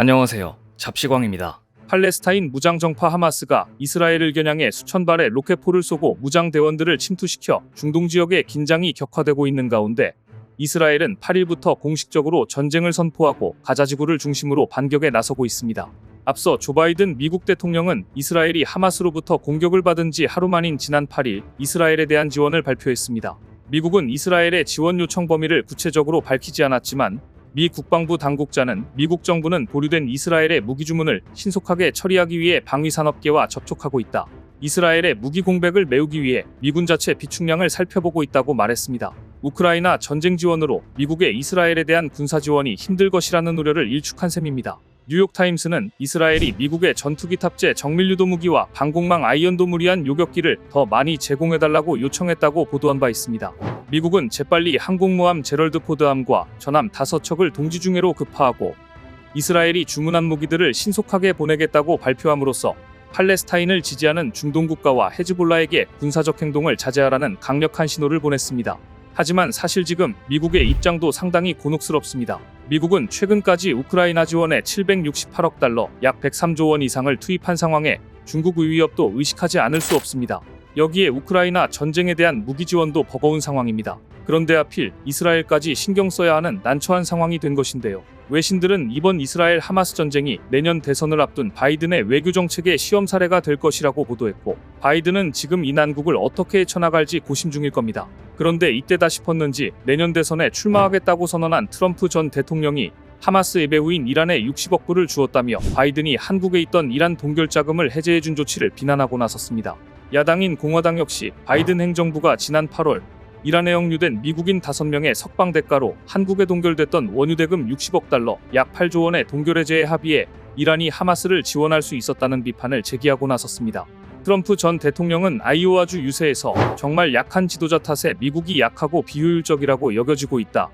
안녕하세요. 잡시광입니다. 팔레스타인 무장정파 하마스가 이스라엘을 겨냥해 수천 발의 로켓포를 쏘고 무장 대원들을 침투시켜 중동 지역의 긴장이 격화되고 있는 가운데 이스라엘은 8일부터 공식적으로 전쟁을 선포하고 가자 지구를 중심으로 반격에 나서고 있습니다. 앞서 조 바이든 미국 대통령은 이스라엘이 하마스로부터 공격을 받은 지 하루 만인 지난 8일 이스라엘에 대한 지원을 발표했습니다. 미국은 이스라엘의 지원 요청 범위를 구체적으로 밝히지 않았지만 미 국방부 당국자는 미국 정부는 보류된 이스라엘의 무기 주문을 신속하게 처리하기 위해 방위 산업계와 접촉하고 있다. 이스라엘의 무기 공백을 메우기 위해 미군 자체 비축량을 살펴보고 있다고 말했습니다. 우크라이나 전쟁 지원으로 미국의 이스라엘에 대한 군사 지원이 힘들 것이라는 우려를 일축한 셈입니다. 뉴욕타임스는 이스라엘이 미국의 전투기 탑재 정밀 유도 무기와 방공망 아이언도 무리한 요격기를 더 많이 제공해달라고 요청했다고 보도한 바 있습니다. 미국은 재빨리 항공모함 제럴드 포드함과 전함 5척을 동지 중해로 급파하고 이스라엘이 주문한 무기들을 신속하게 보내겠다고 발표함으로써 팔레스타인을 지지하는 중동 국가와 헤즈볼라에게 군사적 행동을 자제하라는 강력한 신호를 보냈습니다. 하지만 사실 지금 미국의 입장도 상당히 곤혹스럽습니다. 미국은 최근까지 우크라이나 지원에 768억 달러, 약 103조 원 이상을 투입한 상황에 중국 위협도 의식하지 않을 수 없습니다. 여기에 우크라이나 전쟁에 대한 무기 지원도 버거운 상황입니다. 그런데 하필 이스라엘까지 신경 써야 하는 난처한 상황이 된 것인데요. 외신들은 이번 이스라엘 하마스 전쟁이 내년 대선을 앞둔 바이든의 외교 정책의 시험 사례가 될 것이라고 보도했고, 바이든은 지금 이 난국을 어떻게 헤쳐나갈지 고심 중일 겁니다. 그런데 이때다 싶었는지 내년 대선에 출마하겠다고 선언한 트럼프 전 대통령이 하마스 예배후인 이란에 60억 불을 주었다며 바이든이 한국에 있던 이란 동결 자금을 해제해준 조치를 비난하고 나섰습니다. 야당인 공화당 역시 바이든 행정부가 지난 8월 이란에 억류된 미국인 5명의 석방 대가로 한국에 동결됐던 원유대금 60억 달러, 약 8조 원의 동결 해제에 합의해 이란이 하마스를 지원할 수 있었다는 비판을 제기하고 나섰습니다. 트럼프 전 대통령은 아이오와주 유세에서 정말 약한 지도자 탓에 미국이 약하고 비효율적이라고 여겨지고 있다.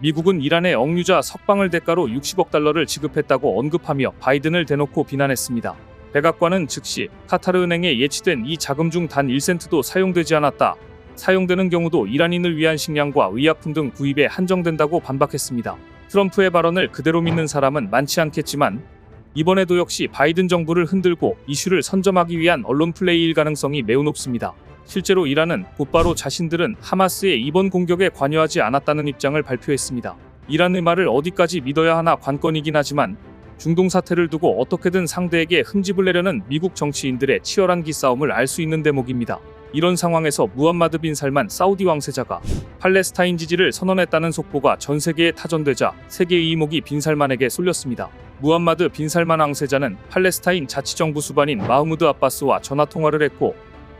미국은 이란의 억류자 석방을 대가로 60억 달러를 지급했다고 언급하며 바이든을 대놓고 비난했습니다. 백악관은 즉시 카타르 은행에 예치된 이 자금 중 단 1센트도 사용되지 않았다. 사용되는 경우도 이란인을 위한 식량과 의약품 등 구입에 한정된다고 반박했습니다. 트럼프의 발언을 그대로 믿는 사람은 많지 않겠지만 이번에도 역시 바이든 정부를 흔들고 이슈를 선점하기 위한 언론 플레이일 가능성이 매우 높습니다. 실제로 이란은 곧바로 자신들은 하마스의 이번 공격에 관여하지 않았다는 입장을 발표했습니다. 이란의 말을 어디까지 믿어야 하나 관건이긴 하지만 중동 사태를 두고 어떻게든 상대에게 흠집을 내려는 미국 정치인들의 치열한 기싸움을 알 수 있는 대목입니다. 이런 상황에서 무함마드 빈 살만 사우디 왕세자가 팔레스타인 지지를 선언했다는 속보가 전 세계에 타전되자 세계의 이목이 빈 살만에게 쏠렸습니다. 무함마드 빈 살만 왕세자는 팔레스타인 자치정부 수반인 마흐무드 아바스와 전화 통화를 했고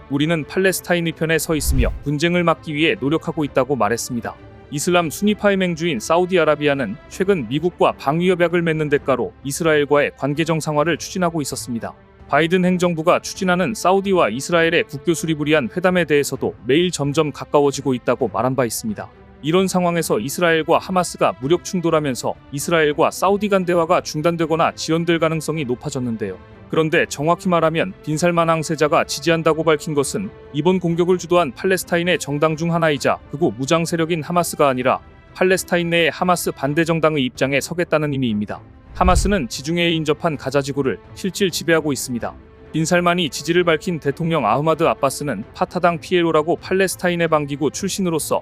우리는 팔레스타인의 편에 서 있으며 분쟁을 막기 위해 노력하고 있다고 말했습니다. 이슬람 순위파의 맹주인 사우디아라비아는 최근 미국과 방위협약을 맺는 대가로 이스라엘과의 관계 정상화를 추진하고 있었습니다. 바이든 행정부가 추진하는 사우디와 이스라엘의 국교 수립을 위한 회담에 대해서도 매일 점점 가까워지고 있다고 말한 바 있습니다. 이런 상황에서 이스라엘과 하마스가 무력 충돌하면서 이스라엘과 사우디 간 대화가 중단되거나 지연될 가능성이 높아졌는데요. 그런데 정확히 말하면 빈살만 항세자가 지지한다고 밝힌 것은 이번 공격을 주도한 팔레스타인의 정당 중 하나이자 극우 무장 세력인 하마스가 아니라 팔레스타인 내의 하마스 반대 정당의 입장에 서겠다는 의미입니다. 하마스는 지중해에 인접한 가자 지구를 실질 지배하고 있습니다. 빈살만이 지지를 밝힌 대통령 아흐마드 아바스는 파타당 피에로라고 팔레스타인의 방기구 출신으로서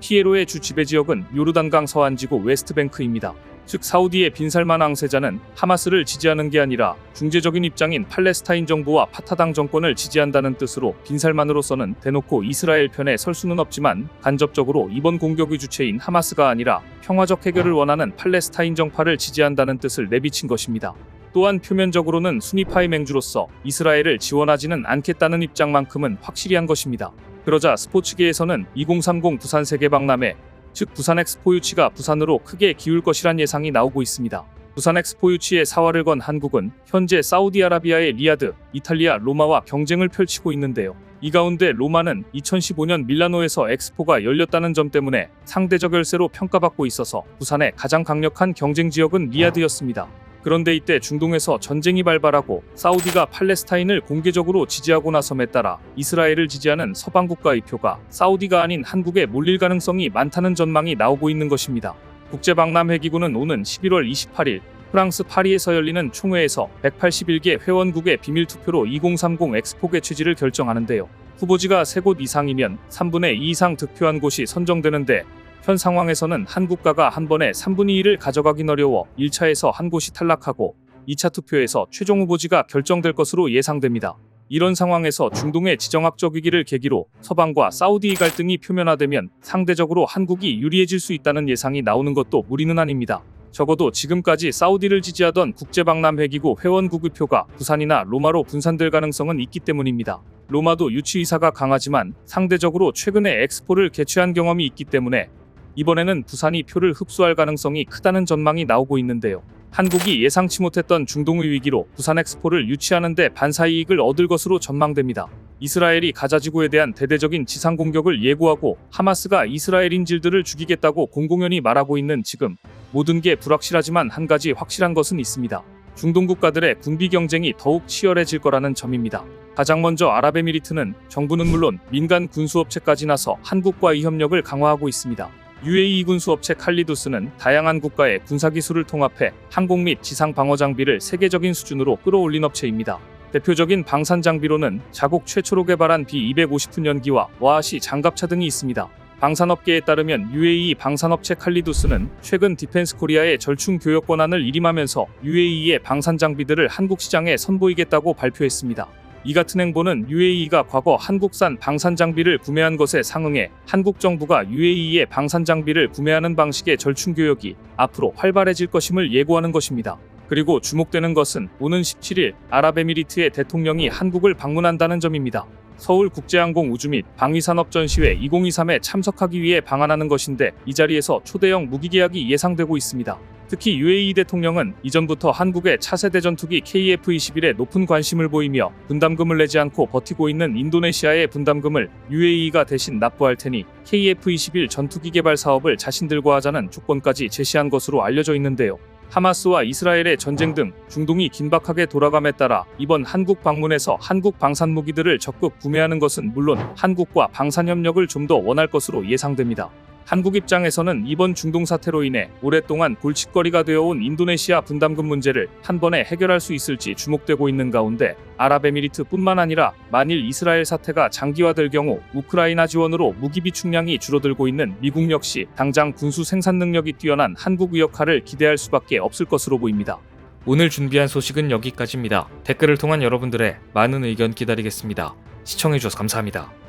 피에로의 주 지배 지역은 요르단강 서안 지구 웨스트뱅크입니다. 즉 사우디의 빈살만 왕세자는 하마스를 지지하는 게 아니라 중재적인 입장인 팔레스타인 정부와 파타당 정권을 지지한다는 뜻으로 빈살만으로서는 대놓고 이스라엘 편에 설 수는 없지만 간접적으로 이번 공격의 주체인 하마스가 아니라 평화적 해결을 원하는 팔레스타인 정파를 지지한다는 뜻을 내비친 것입니다. 또한 표면적으로는 순위파의 맹주로서 이스라엘을 지원하지는 않겠다는 입장만큼은 확실히 한 것입니다. 그러자 스포츠계에서는 2030 부산 세계박람회 즉 부산 엑스포 유치가 부산으로 크게 기울 것이란 예상이 나오고 있습니다. 부산 엑스포 유치에 사활을 건 한국은 현재 사우디아라비아의 리야드, 이탈리아 로마와 경쟁을 펼치고 있는데요. 이 가운데 로마는 2015년 밀라노에서 엑스포가 열렸다는 점 때문에 상대적 열세로 평가받고 있어서 부산의 가장 강력한 경쟁 지역은 리야드였습니다. 그런데 이때 중동에서 전쟁이 발발하고 사우디가 팔레스타인을 공개적으로 지지하고 나섬에 따라 이스라엘을 지지하는 서방 국가의 표가 사우디가 아닌 한국에 몰릴 가능성이 많다는 전망이 나오고 있는 것입니다. 국제박람회 기구는 오는 11월 28일 프랑스 파리에서 열리는 총회에서 181개 회원국의 비밀 투표로 2030 엑스포 개최지를 결정하는데요. 후보지가 3곳 이상이면 3분의 2 이상 득표한 곳이 선정되는데 현 상황에서는 한 국가가 한 번에 3분의 1을 가져가긴 어려워 1차에서 한 곳이 탈락하고 2차 투표에서 최종 후보지가 결정될 것으로 예상됩니다. 이런 상황에서 중동의 지정학적 위기를 계기로 서방과 사우디 갈등이 표면화되면 상대적으로 한국이 유리해질 수 있다는 예상이 나오는 것도 무리는 아닙니다. 적어도 지금까지 사우디를 지지하던 국제박람회기구 회원국의 표가 부산이나 로마로 분산될 가능성은 있기 때문입니다. 로마도 유치 의사가 강하지만 상대적으로 최근에 엑스포를 개최한 경험이 있기 때문에 이번에는 부산이 표를 흡수할 가능성이 크다는 전망이 나오고 있는데요. 한국이 예상치 못했던 중동의 위기로 부산 엑스포를 유치하는데 반사 이익을 얻을 것으로 전망됩니다. 이스라엘이 가자지구에 대한 대대적인 지상 공격을 예고하고 하마스가 이스라엘 인질들을 죽이겠다고 공공연히 말하고 있는 지금 모든 게 불확실하지만 한 가지 확실한 것은 있습니다. 중동 국가들의 군비 경쟁이 더욱 치열해질 거라는 점입니다. 가장 먼저 아랍에미리트는 정부는 물론 민간 군수업체까지 나서 한국과의 협력을 강화하고 있습니다. UAE 군 수업체 칼리두스는 다양한 국가의 군사기술을 통합해 항공 및 지상 방어 장비를 세계적인 수준으로 끌어올린 업체입니다. 대표적인 방산 장비로는 자국 최초로 개발한 B250푼 연기와 와하시 장갑차 등이 있습니다. 방산업계에 따르면 UAE 방산업체 칼리두스는 최근 디펜스 코리아의 절충 교역 권한을 일임하면서 UAE의 방산 장비들을 한국 시장에 선보이겠다고 발표했습니다. 이 같은 행보는 UAE가 과거 한국산 방산 장비를 구매한 것에 상응해 한국 정부가 UAE의 방산 장비를 구매하는 방식의 절충 교역이 앞으로 활발해질 것임을 예고하는 것입니다. 그리고 주목되는 것은 오는 17일 아랍에미리트의 대통령이 한국을 방문한다는 점입니다. 서울 국제항공 우주 및 방위산업 전시회 2023에 참석하기 위해 방한하는 것인데 이 자리에서 초대형 무기 계약이 예상되고 있습니다. 특히 UAE 대통령은 이전부터 한국의 차세대 전투기 KF-21에 높은 관심을 보이며 분담금을 내지 않고 버티고 있는 인도네시아의 분담금을 UAE가 대신 납부할 테니 KF-21 전투기 개발 사업을 자신들과 하자는 조건까지 제시한 것으로 알려져 있는데요. 하마스와 이스라엘의 전쟁 등 중동이 긴박하게 돌아감에 따라 이번 한국 방문에서 한국 방산 무기들을 적극 구매하는 것은 물론 한국과 방산 협력을 좀 더 원할 것으로 예상됩니다. 한국 입장에서는 이번 중동 사태로 인해 오랫동안 골칫거리가 되어온 인도네시아 분담금 문제를 한 번에 해결할 수 있을지 주목되고 있는 가운데 아랍에미리트뿐만 아니라 만일 이스라엘 사태가 장기화될 경우 우크라이나 지원으로 무기 비축량이 줄어들고 있는 미국 역시 당장 군수 생산 능력이 뛰어난 한국의 역할을 기대할 수밖에 없을 것으로 보입니다. 오늘 준비한 소식은 여기까지입니다. 댓글을 통한 여러분들의 많은 의견 기다리겠습니다. 시청해주셔서 감사합니다.